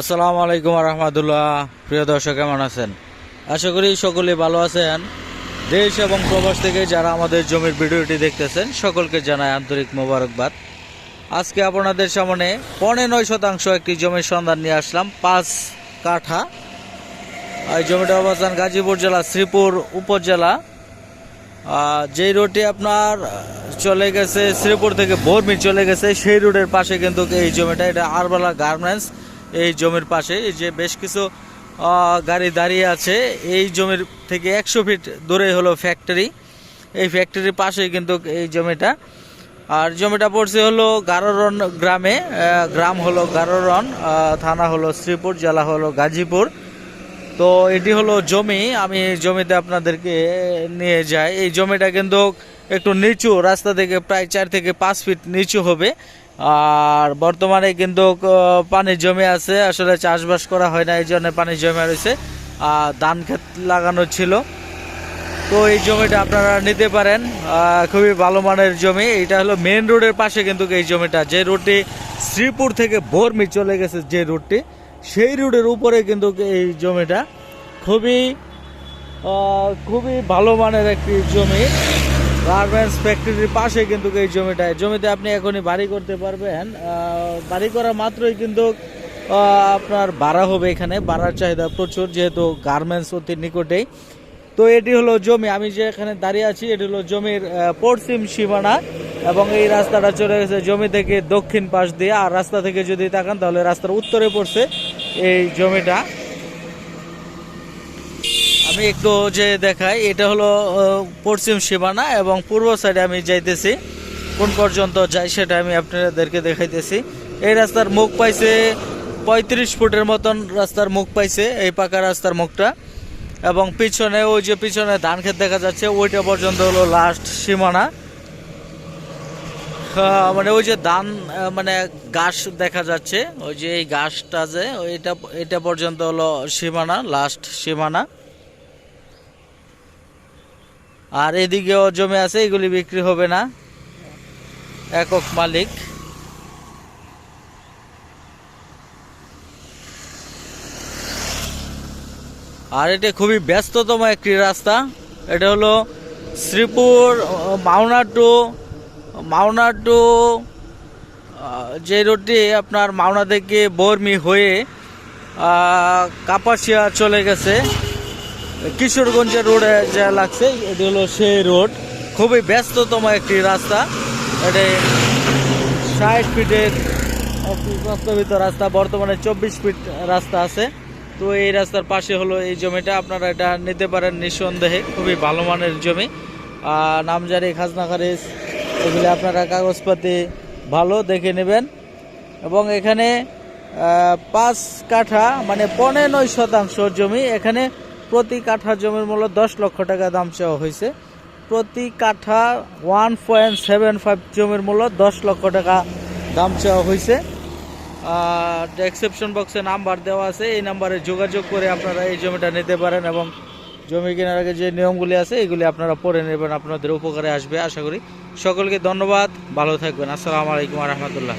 আসসালামু আলাইকুম রহমতুল্লাহ। প্রিয় দর্শক, কেমন আছেন? আশা করি সকলে ভালো আছেন। দেশ এবং প্রবাস থেকে যারা আমাদের জমির ভিডিওটি দেখতেছেন, সকলকে জানায় আন্তরিক মোবারকবাদ। আজকে আপনাদের সামনে পনে নয় শতাংশ একটি জমির সন্ধান নিয়ে আসলাম, পাঁচ কাঠা। এই জমিটা অবস্থান গাজীপুর জেলা, শ্রীপুর উপজেলা। যেই রোডটি আপনার চলে গেছে, শ্রীপুর থেকে বর্মি চলে গেছে, সেই রোডের পাশে কিন্তু এই জমিটা, এটা আরবালা গার্মেন্টস এই জমির পাশে, এই যে বেশ কিছু গাড়ি দাঁড়িয়ে আছে, এই জমির থেকে একশো ফিট দূরে হলো ফ্যাক্টরি এই ফ্যাক্টরির পাশেই কিন্তু এই জমিটা। আর জমিটা পড়ছে হলো গারোরন গ্রামে গ্রাম হলো গারোরন থানা হলো শ্রীপুর, জেলা হলো গাজীপুর। তো এটি হলো জমি, আমি জমিতে আপনাদেরকে নিয়ে যাই। এই জমিটা কিন্তু একটু নিচু, রাস্তা থেকে প্রায় চার থেকে পাঁচ ফিট নিচু হবে। আর বর্তমানে কিন্তু পানির জমি আছে। আসলে চাষবাস করা হয় না, এই জন্য পানির জমি রয়েছে। আর ধান ক্ষেত লাগানো ছিল। তো এই জমিটা আপনারা নিতে পারেন। খুবই ভালো মানের জমি। এটা হলো মেন রোডের পাশে কিন্তু এই জমিটা। যে রোডটি শ্রীপুর থেকে বর্মি চলে গেছে, যে রোডটি সেই রোডের উপরে কিন্তু এই জমিটা খুবই খুবই ভালো মানের একটি জমি। গার্মেন্টস ফ্যাক্টরির পাশে কিন্তু এই জমিটা। এই জমিতে আপনি এখনই বাড়ি করতে পারবেন। বাড়ি করা মাত্রই কিন্তু আপনার ভাড়া হবে এখানে। ভাড়ার চাহিদা প্রচুর, যেহেতু গার্মেন্টস অতি নিকটেই। তো এটি হলো জমি। আমি যে এখানে দাঁড়িয়ে আছি, এটি হলো জমির পশ্চিম সীমানা এবং এই রাস্তাটা চলে গেছে জমি থেকে দক্ষিণ পাশ দিয়ে। আর রাস্তা থেকে যদি তাকান, তাহলে রাস্তার উত্তরে পড়ছে এই জমিটা। আমি একটু যে দেখাই, এটা হলো পশ্চিম সীমানা এবং পূর্ব সাইডে আমি যাইতেছি। কোন পর্যন্ত যাই সেটা আমি আপনাদেরকে দেখাইতেছি। এই রাস্তার মুখ পাইছে পঁয়ত্রিশ ফুটের মতন রাস্তার মুখ পাইছে, এই পাকা রাস্তার মুখটা। এবং পিছনে, ওই যে পিছনে ধান ক্ষেত দেখা যাচ্ছে, ওইটা পর্যন্ত হলো লাস্ট সীমানা। মানে ওই যে ধান মানে ঘাস দেখা যাচ্ছে, ওই যে এই ঘাসটা যে, ওইটা, এটা পর্যন্ত হলো সীমানা লাস্ট সীমানা। আর এদিকেও জমি আছে, এগুলি বিক্রি হবে না। একক মালিক। আর এটা খুবই ব্যস্ততম একটি রাস্তা। এটা হলো শ্রীপুর, মাওনা টু মাওনা টু যে রোডটি আপনার মাওনা থেকে বর্মি হয়ে কাপাসিয়া চলে গেছে। কিশোরগঞ্জের রোডে যা লাগছে, এটি হলো সেই রোড। খুবই ব্যস্ততম একটি রাস্তা। এটি ষাট ফিটের একটি প্রস্তাবিত রাস্তা, বর্তমানে চব্বিশ ফিট রাস্তা আছে। তো এই রাস্তার পাশে হলো এই জমিটা, আপনারা এটা নিতে পারেন নিঃসন্দেহে, খুবই ভালো মানের জমি। নামজারি খাজনা খারিজ, এগুলি আপনারা কাগজপাতি ভালো দেখে নেবেন। এবং এখানে পাঁচ কাঠা মানে পনেরো নয় শতাংশ জমি। এখানে প্রতি কাঠা জমির মূল্য দশ লক্ষ টাকা দাম চাওয়া হয়েছে। প্রতি কাঠা ওয়ান পয়েন্ট সেভেন ফাইভ জমির মূল্য দশ লক্ষ টাকা দাম চাওয়া হয়েছে। ডেসক্রিপশন বক্সে নাম্বার দেওয়া আছে। এই নাম্বারে যোগাযোগ করে আপনারা এই জমিটা নিতে পারেন এবং জমি কেনার আগে যে নিয়মগুলি আছে, এগুলি আপনারা পড়ে নেবেন, আপনাদের উপকারে আসবে। আশা করি সকলকে ধন্যবাদ। ভালো থাকবেন। আসসালামু আলাইকুম রহমতুল্লাহ।